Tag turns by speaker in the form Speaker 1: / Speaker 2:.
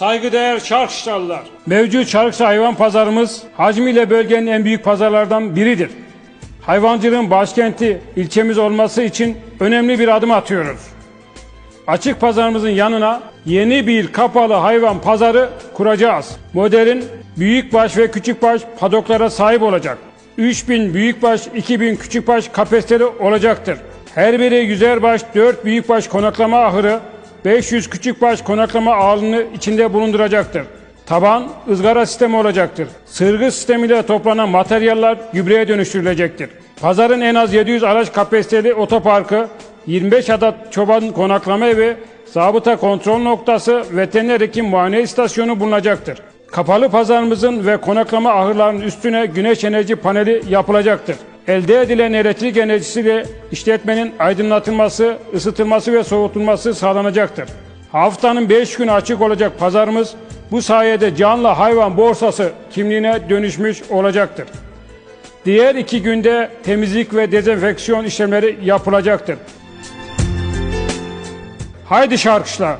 Speaker 1: Saygıdeğer Çarkışlalılar. Mevcut Çarkışla hayvan pazarımız hacmiyle bölgenin en büyük pazarlardan biridir. Hayvancılığın başkenti ilçemiz olması için önemli bir adım atıyoruz. Açık pazarımızın yanına yeni bir kapalı hayvan pazarı kuracağız. Modern büyükbaş ve küçükbaş padoklara sahip olacak. 3000 büyükbaş, 2000 küçükbaş kapasiteli olacaktır. Her biri 100'er baş, 4 büyükbaş konaklama ahırı, 500 küçükbaş konaklama ağını içinde bulunduracaktır. Taban ızgara sistemi olacaktır. Sırgı sistemiyle toplanan materyaller gübreye dönüştürülecektir. Pazarın en az 700 araç kapasiteli otoparkı, 25 adet çoban konaklama evi, zabıta kontrol noktası, veteriner hekim muayene istasyonu bulunacaktır. Kapalı pazarımızın ve konaklama ahırlarının üstüne güneş enerji paneli yapılacaktır. Elde edilen elektrik enerjisiyle işletmenin aydınlatılması, ısıtılması ve soğutulması sağlanacaktır. Haftanın 5 günü açık olacak pazarımız bu sayede canlı hayvan borsası kimliğine dönüşmüş olacaktır. Diğer iki günde temizlik ve dezenfeksiyon işlemleri yapılacaktır. Haydi şarkışlar.